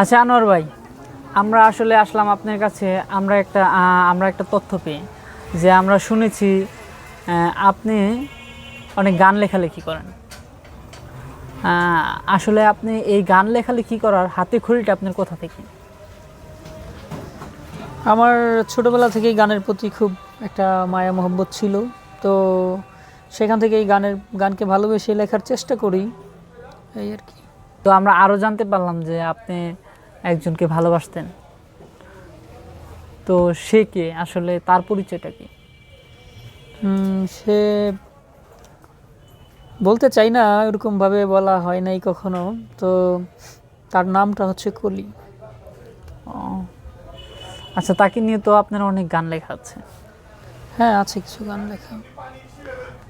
আচ্ছা আনোয়ার ভাই, আমরা আসলে আসলাম আপনার কাছে, আমরা একটা আমরা একটা তথ্য পেয়ে যে আমরা শুনেছি আপনি অনেক গান লেখালেখি করেন। আসলে আপনি এই গান লেখালেখি করার হাতে খড়িটা আপনার কোথা থেকে? আমার ছোটোবেলা থেকেই গানের প্রতি খুব একটা মায়া, মহব্বত ছিল। তো সেখান থেকে এই গানের, গানকে ভালোবেসে লেখার চেষ্টা করি। এই আর কি। তো আমরা আরও জানতে পারলাম যে আপনি একজনকে ভালোবাসতেন। তো সে কে? আসলে তার পরিচয়টা কি? সে বলতে চাই না এরকমভাবে বলা হয় নাই কখনো। তো তার নামটা হচ্ছে কলি। আচ্ছা তাকে নিয়ে তো আপনার অনেক গান লেখা আছে। হ্যাঁ আছে কিছু গান লেখা।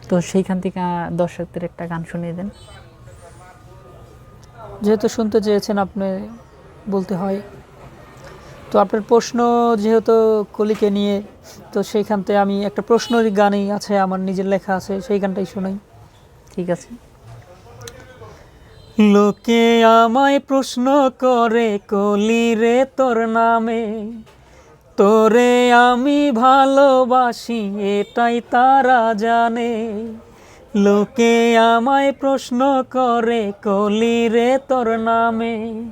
তো সেইখান থেকে দর্শকদের একটা গান শুনিয়ে দেন। যেহেতু শুনতে চেয়েছেন আপনি বলতে হয়। তো আপনার প্রশ্ন যেহেতু কলিকে নিয়ে তো সেইখান থেকে আমি একটা প্রশ্নের গানই আছে আমার নিজের লেখা আছে সেই গানটাই শোনাই। ঠিক আছে। লোকে আমায় প্রশ্ন করে কলি রে তোর নামে তোরে আমি ভালোবাসি এটাই তারা জানে। লোকে আমায় প্রশ্ন করে, কলি রে তোর নামে।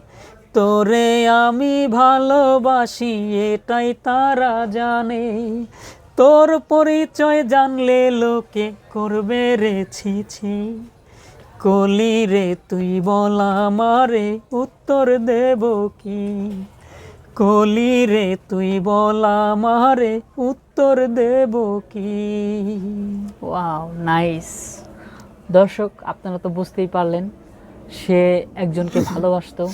তোরে আমি ভালোবাসি, এটাই তারা জানে। তোর পরিচয় জানলে লোকে করবে রে ছি ছি। কলি রে, তুই বল আমারে উত্তর দেব কি? কলি রে তুই বল আমারে উত্তর দেব কি? ওয়াও নাইস দর্শক আপনারা তো বুঝতেই পারলেন সে একজনকে ভালোবাসতো।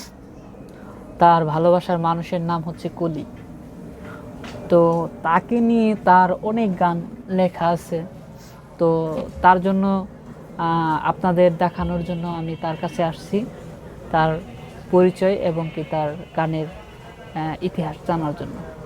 তার ভালোবাসার মানুষের নাম হচ্ছে কলি। তো তাকে নিয়ে তার অনেক গান লেখা আছে। তো তার জন্য আপনাদের দেখানোর জন্য আমি তার কাছে আসছি। তার পরিচয় এবং কি তার গানের E, ihtiyaçtan olduğunu.